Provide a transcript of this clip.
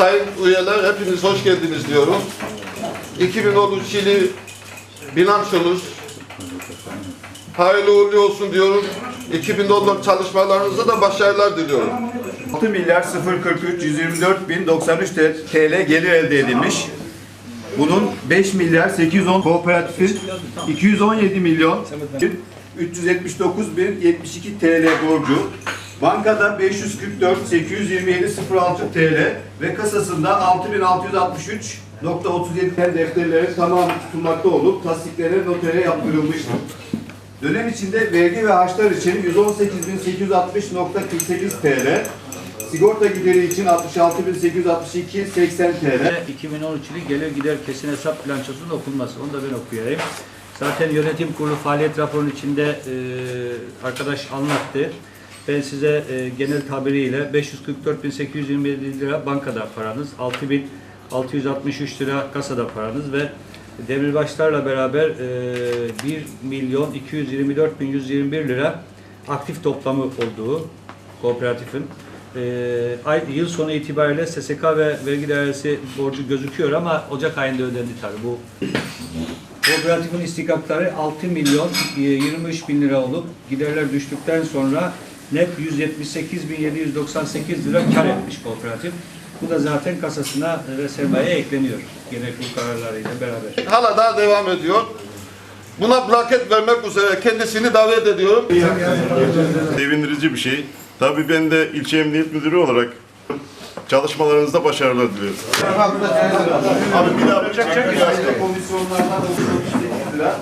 sayın üyeler hepiniz hoş geldiniz diyorum. 2013 yılı bilançonuz hayırlı uğurlu olsun diyorum. 2014 çalışmalarınızda da başarılar diliyorum. 6 milyar 043 124 bin 93 TL gelir elde edilmiş. Bunun 5 milyar 810 kooperatifin 217 milyon 379 bin 72 TL borcu. Bankada 544 827 06 TL ve kasasında 6663.37 defterleri tamam tutulmakta olup tasdiklere notere yaptırılmıştır. Dönem içinde vergi ve harçlar için 118.860.48 TL, sigorta gideri için 66.862.80 TL, Ve 2013 yılı gelir gider kesin hesap bilançosunun okunması. Onu da ben okuyayım. Zaten yönetim kurulu faaliyet raporunun içinde e, arkadaş anlattı. Ben size e, genel tabiriyle 544.827 lira bankada paranız, 6.663 lira kasada paranız ve demirbaşlarla beraber e, 1 milyon 224.121 lira aktif toplamı olduğu kooperatifin e, ay, yıl sonu itibariyle SSK ve vergi dairesi borcu gözüküyor ama Ocak ayında ödendi tabii bu. Kooperatifin istikakları 6 milyon e, 23 bin lira olup giderler düştükten sonra net 178.798 lira kar etmiş kooperatif. Bu da zaten kasasına ve sermaye ekleniyor genel kurul kararlarıyla beraber. Hala daha devam ediyor. Buna plaket vermek üzere kendisini davet ediyorum. sevindirici bir şey. Tabii ben de ilçe emniyet müdürü olarak çalışmalarınızda başarılar diliyorum. Abi bir daha komisyonlardan 38 lira.